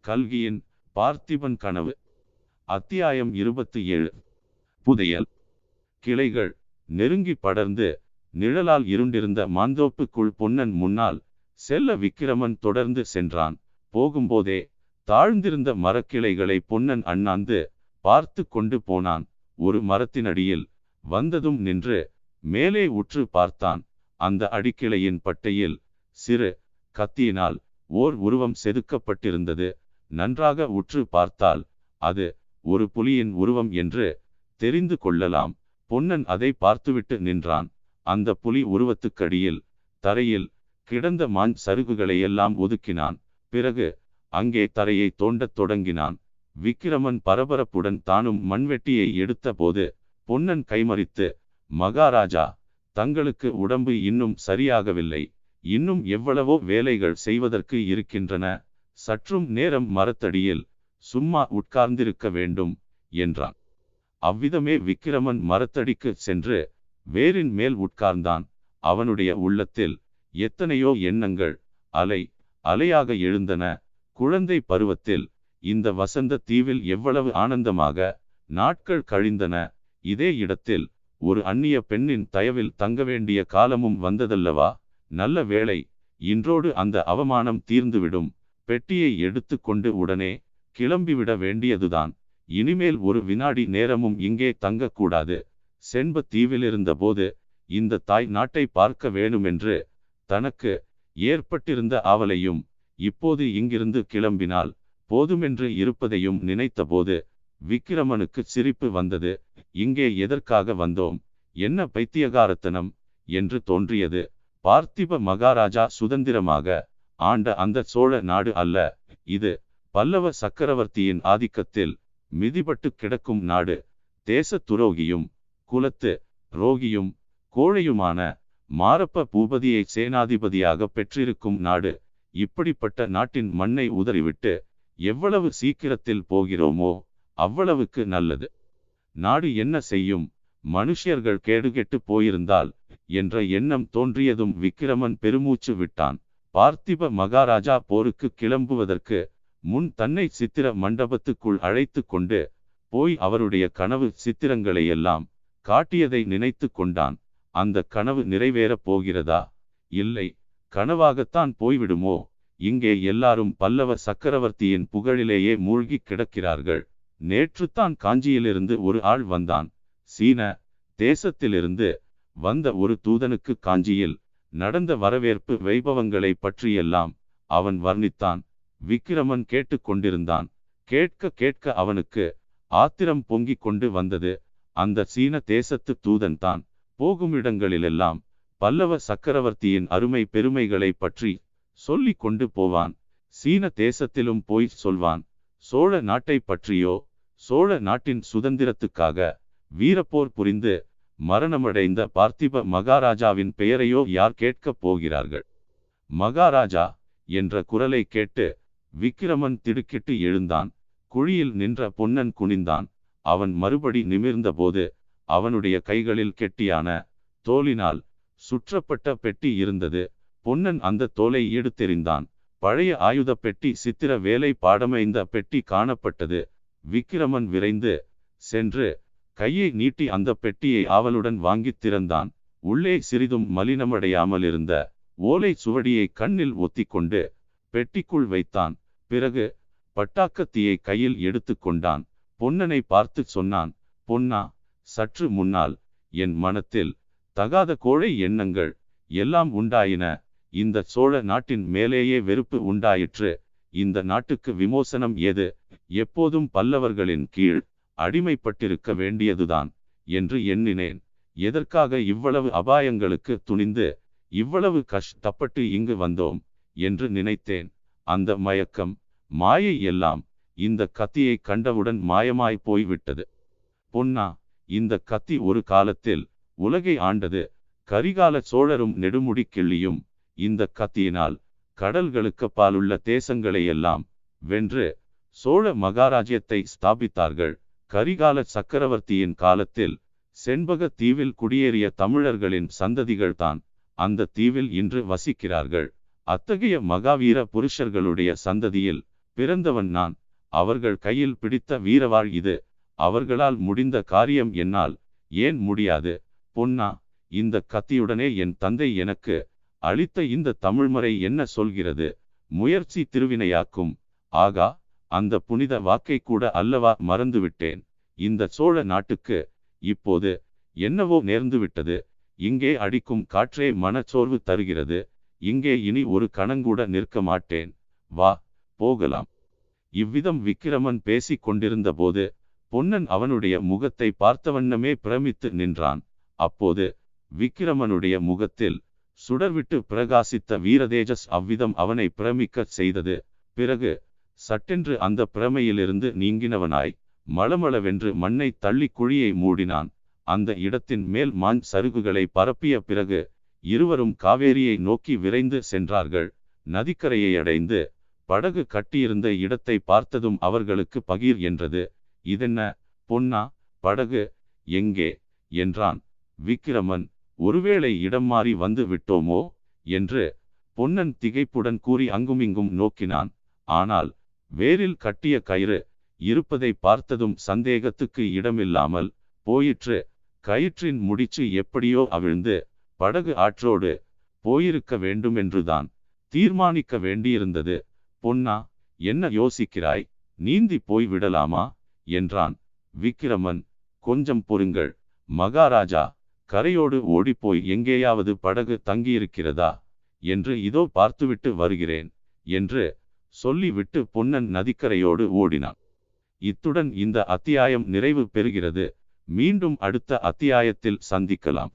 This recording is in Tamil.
கல்கியின் பார்த்திபன் கனவு அத்தியாயம் இருபத்தி ஏழு. புதையல். கிளைகள் நெருங்கி படர்ந்து நிழலால் இருண்டிருந்த மாந்தோப்புக்குள் பொன்னன் முன்னால் செல்ல விக்கிரமன் தொடர்ந்து சென்றான். போகும்போதே தாழ்ந்திருந்த மரக்கிளைகளை பொன்னன் அண்ணாந்து பார்த்து கொண்டு போனான். ஒரு மரத்தினடியில் வந்ததும் நின்று மேலே உற்று பார்த்தான். அந்த அடிக்கிளையின் பட்டையில் சிறு கத்தியினால் ஓர் உருவம் செதுக்கப்பட்டிருந்தது. நன்றாக உற்று பார்த்தால் அது ஒரு புலியின் உருவம் என்று தெரிந்து கொள்ளலாம். பொன்னன் அதை பார்த்துவிட்டு நின்றான். அந்த புலி உருவத்துக்கடியில் தரையில் கிடந்த மான் சருகுகளை எல்லாம் ஒதுக்கினான். பிறகு அங்கே தரையை தோண்டத் தொடங்கினான். விக்கிரமன் பரபரப்புடன் தானும் மண்வெட்டியை எடுத்த போது பொன்னன் கைமறித்து மகாராஜா தங்களுக்கு உடம்பு இன்னும் சரியாகவில்லை. இன்னும் எவ்வளவோ வேலைகள் செய்வதற்கு இருக்கின்றன. சற்றும் நேரம் மரத்தடியில் சும்மா உட்கார்ந்திருக்க வேண்டும் என்றான். அவ்விதமே விக்கிரமன் மரத்தடிக்கு சென்று வேரின் மேல் உட்கார்ந்தான். அவனுடைய உள்ளத்தில் எத்தனையோ எண்ணங்கள் அலை அலையாக எழுந்தன. குழந்தை பருவத்தில் இந்த வசந்த தீவில் எவ்வளவு ஆனந்தமாக நாட்கள் கழிந்தன. இதே இடத்தில் ஒரு அந்நிய பெண்ணின் தயவில் தங்க வேண்டிய காலமும் வந்ததல்லவா? நல்ல வேளை இன்றோடு அந்த அவமானம் தீர்ந்துவிடும். பெட்டியை எடுத்துக்கொண்டு உடனே கிளம்பிவிட வேண்டியதுதான். இனிமேல் ஒரு வினாடி நேரமும் இங்கே தங்கக்கூடாது. செண்ப தீவிலிருந்தபோது இந்த தாய் நாட்டை பார்க்க வேணுமென்று தனக்கு ஏற்பட்டிருந்த ஆவலையும் இப்போது இங்கிருந்து கிளம்பினால் போதுமென்று இருப்பதையும் நினைத்தபோது விக்கிரமனுக்கு சிரிப்பு வந்தது. இங்கே எதற்காக வந்தோம்? என்ன பைத்தியகாரத்தனம்? என்று தோன்றியது. பார்த்திப மகாராஜா சுதந்திரமாக ஆண்ட அந்த சோழ நாடு அல்ல இது பல்லவ சக்கரவர்த்தியின் ஆதிக்கத்தில் மிதிபட்டு கிடக்கும் நாடு. தேச துரோகியும் குலத்து ரோகியும் கோழையுமான மாரப்ப பூபதியை சேனாதிபதியாக பெற்றிருக்கும் நாடு. இப்படிப்பட்ட நாட்டின் மண்ணை உதறிவிட்டு எவ்வளவு சீக்கிரத்தில் போகிறோமோ அவ்வளவுக்கு நல்லது. நாடு என்ன செய்யும்? மனுஷியர்கள் கேடுகெட்டு போயிருந்தால் என்ற எண்ணம் தோன்றியதும் விக்கிரமன் பெருமூச்சு விட்டான். பார்த்திப மகாராஜா போருக்கு கிளம்புவதற்கு முன் தன்னை சித்திர மண்டபத்துக்குள் அழைத்து கொண்டு போய் அவருடைய கனவு சித்திரங்களையெல்லாம் காட்டியதை நினைத்து கொண்டான். அந்த கனவு நிறைவேறப் போகிறதா? இல்லை. கனவாகத்தான் போய்விடுமோ? இங்கே எல்லாரும் பல்லவ சக்கரவர்த்தியின் புகழிலேயே மூழ்கி கிடக்கிறார்கள். நேற்றுத்தான் காஞ்சியிலிருந்து ஒரு ஆள் வந்தான். சீன தேசத்திலிருந்து வந்த ஒரு தூதனுக்கு காஞ்சியில் நடந்த வரவேற்பு வைபவங்களை பற்றியெல்லாம் அவன் வர்ணித்தான். விக்கிரமன் கேட்டு கொண்டிருந்தான். கேட்க கேட்க அவனுக்கு ஆத்திரம் பொங்கிக் கொண்டு வந்தது. அந்த சீன தேசத்து தூதன் தான். போகும் இடங்களிலெல்லாம் பல்லவ சக்கரவர்த்தியின் அருமை பெருமைகளை பற்றி சொல்லிக் கொண்டு போவான். சீன தேசத்திலும் போய் சொல்வான். சோழ நாட்டை பற்றியோ சோழ நாட்டின் சுதந்திரத்துக்காக வீரப்போர் புரிந்து மரணமடைந்த பார்த்திப மகாராஜாவின் பெயரையோ யார் கேட்கப் போகிறார்கள்? மகாராஜா என்ற குரலை கேட்டு விக்கிரமன் திடுக்கிட்டு எழுந்தான். குழியில் நின்ற பொன்னன் குனிந்தான். அவன் மறுபடி நிமிர்ந்தபோது அவனுடைய கைகளில் கெட்டியான தோலினால் சுற்றப்பட்ட பெட்டி இருந்தது. பொன்னன் அந்த தோலை எடுத்தெறிந்தான். பழைய ஆயுத பெட்டி சித்திர வேலை பாடமைந்த பெட்டி காணப்பட்டது. விக்கிரமன் விரைந்து சென்று கையை நீட்டி அந்த பெட்டியை ஆவலுடன் வாங்கித் திறந்தான். உள்ளே சிறிதும் மலினமடையாமல் இருந்த ஓலை சுவடியை கண்ணில் ஒத்திக்கொண்டு பெட்டிக்குள் வைத்தான். பிறகு பட்டாக்கத்தியை கையில் எடுத்து கொண்டான். பொன்னனை பார்த்து சொன்னான் பொன்னா சற்று முன்னால் என் மனத்தில் தகாத கோழை எண்ணங்கள் எல்லாம் உண்டாயின. இந்த சோழ நாட்டின் மேலேயே வெறுப்பு உண்டாயிற்று. இந்த நாட்டுக்கு விமோசனம் ஏது எப்போதும் பல்லவர்களின் கீழ் அடிமைப்பட்டிருக்க வேண்டியதுதான் என்று எண்ணினேன். எதற்காக இவ்வளவு அபாயங்களுக்கு துணிந்து இவ்வளவு கஷ்டப்பட்டு இங்கு வந்தோம் என்று நினைத்தேன். அந்த மயக்கம் மாயை எல்லாம் இந்த கத்தியை கண்டவுடன் மாயமாய் போய்விட்டது. பொன்னா இந்த கத்தி ஒரு காலத்தில் உலகை ஆண்டது. கரிகால சோழரும் நெடுமுடி கிள்ளியும் இந்த கத்தியினால் கடல்களுக்கு பாலுள்ள தேசங்களை எல்லாம் வென்று சோழ மகாராஜ்யத்தை ஸ்தாபித்தார்கள். கரிகால சக்கரவர்த்தியின் காலத்தில் செண்பக தீவில் குடியேறிய தமிழர்களின் சந்ததிகள்தான் அந்த தீவில் இன்று வசிக்கிறார்கள். அத்தகைய மகாவீர புருஷர்களுடைய சந்ததியில் பிறந்தவன் நான். அவர்கள் கையில் பிடித்த வீரவாள் இது. அவர்களால் முடிந்த காரியம் என்னால் ஏன் முடியாது? பொன்னா இந்த கத்தியுடனே என் தந்தை எனக்கு அளித்த இந்த தமிழ்மறை என்ன சொல்கிறது? முயற்சி திருவினையாக்கும். ஆகா அந்த புனித வாக்கை கூட அல்லவா மறந்துவிட்டேன். இந்த சோழ நாட்டுக்கு இப்போது என்னவோ நேர்ந்துவிட்டது. இங்கே அடிக்கும் காற்றே மனச்சோர்வு தருகிறது. இங்கே இனி ஒரு கணங்கூட நிற்க மாட்டேன். வா போகலாம். இவ்விதம் விக்கிரமன் பேசிக் கொண்டிருந்த போது பொன்னன் அவனுடைய முகத்தை பார்த்தவண்ணமே பிரமித்து நின்றான். அப்போது விக்கிரமனுடைய முகத்தில் சுடர்விட்டு பிரகாசித்த வீரதேஜஸ் அவ்விதம் அவனை பிரமிக்கச் செய்தது. பிறகு சட்டென்று அந்த பிரமையிலிருந்து நீங்கினவனாய் மளமளவென்று மண்ணை தள்ளி குழியை மூடினான். அந்த இடத்தின் மேல் மான் சருகுகளை பரப்பிய பிறகு இருவரும் காவேரியை நோக்கி விரைந்து சென்றார்கள். நதிக்கரையை அடைந்து படகு கட்டியிருந்த இடத்தை பார்த்ததும் அவர்களுக்கு பகீர் என்றது. இதென்ன பொன்னா படகு எங்கே? என்றான் விக்கிரமன். ஒருவேளை இடம் மாறி வந்து விட்டோமோ? என்று பொன்னன் திகைப்புடன் கூறி அங்குமிங்கும் நோக்கினான். ஆனால் வேரில் கட்டிய கயிறு இருப்பதை பார்த்ததும் சந்தேகத்துக்கு இடமில்லாமல் போயிற்று. கயிற்றின் முடிச்சு எப்படியோ அவிழ்ந்து படகு ஆற்றோடு போயிருக்க வேண்டுமென்றுதான் தீர்மானிக்க வேண்டியிருந்தது. பொன்னா என்ன யோசிக்கிறாய்? நீந்தி போய் விடலாமா? என்றான். விக்கிரமன் கொஞ்சம் பொறுங்கள். மகாராஜா கரையோடு ஓடிப்போய் எங்கேயாவது படகு தங்கியிருக்கிறதா என்று இதோ பார்த்துவிட்டு வருகிறேன் என்று சொல்லிவிட்டு பொன்னன் நதிக்கரையோடு ஓடினான். இத்துடன் இந்த அத்தியாயம் நிறைவு பெறுகிறது. மீண்டும் அடுத்த அத்தியாயத்தில் சந்திக்கலாம்.